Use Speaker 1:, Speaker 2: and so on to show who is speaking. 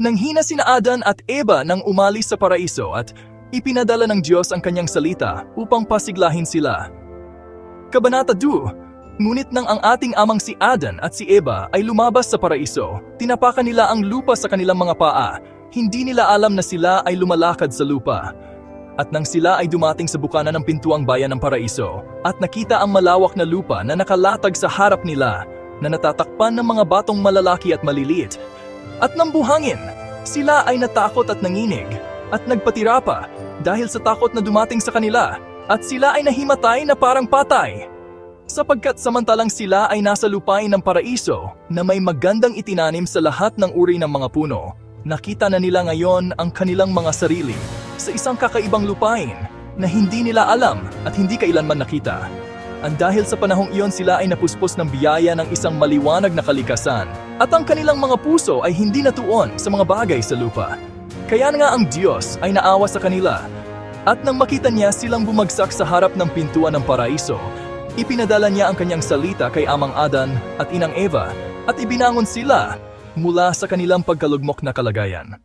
Speaker 1: Nanghina sina Adan at Eva nang umalis sa paraiso at ipinadala ng Diyos ang kanyang salita upang pasiglahin sila. Kabanata 2 Ngunit nang ang ating amang si Adan at si Eva ay lumabas sa paraiso, tinapakan nila ang lupa sa kanilang mga paa, hindi nila alam na sila ay lumalakad sa lupa. At nang sila ay dumating sa bukana ng pintuang bayan ng paraiso, at nakita ang malawak na lupa na nakalatag sa harap nila, na natatakpan ng mga batong malalaki at maliliit, at ng buhangin, sila ay natakot at nanginig, at nagpatira pa, dahil sa takot na dumating sa kanila, at sila ay nahimatay na parang patay. Sapagkat samantalang sila ay nasa lupain ng paraiso na may magandang itinanim sa lahat ng uri ng mga puno, nakita na nila ngayon ang kanilang mga sarili sa isang kakaibang lupain na hindi nila alam at hindi kailanman nakita. Ang dahil sa panahong iyon sila ay napuspos ng biyaya ng isang maliwanag na kalikasan at ang kanilang mga puso ay hindi natuon sa mga bagay sa lupa. Kaya nga ang Diyos ay naawa sa kanila at nang makita niya silang bumagsak sa harap ng pintuan ng paraiso, ipinadala niya ang kanyang salita kay Amang Adan at Inang Eva at ibinangon sila mula sa kanilang pagkalugmok na kalagayan.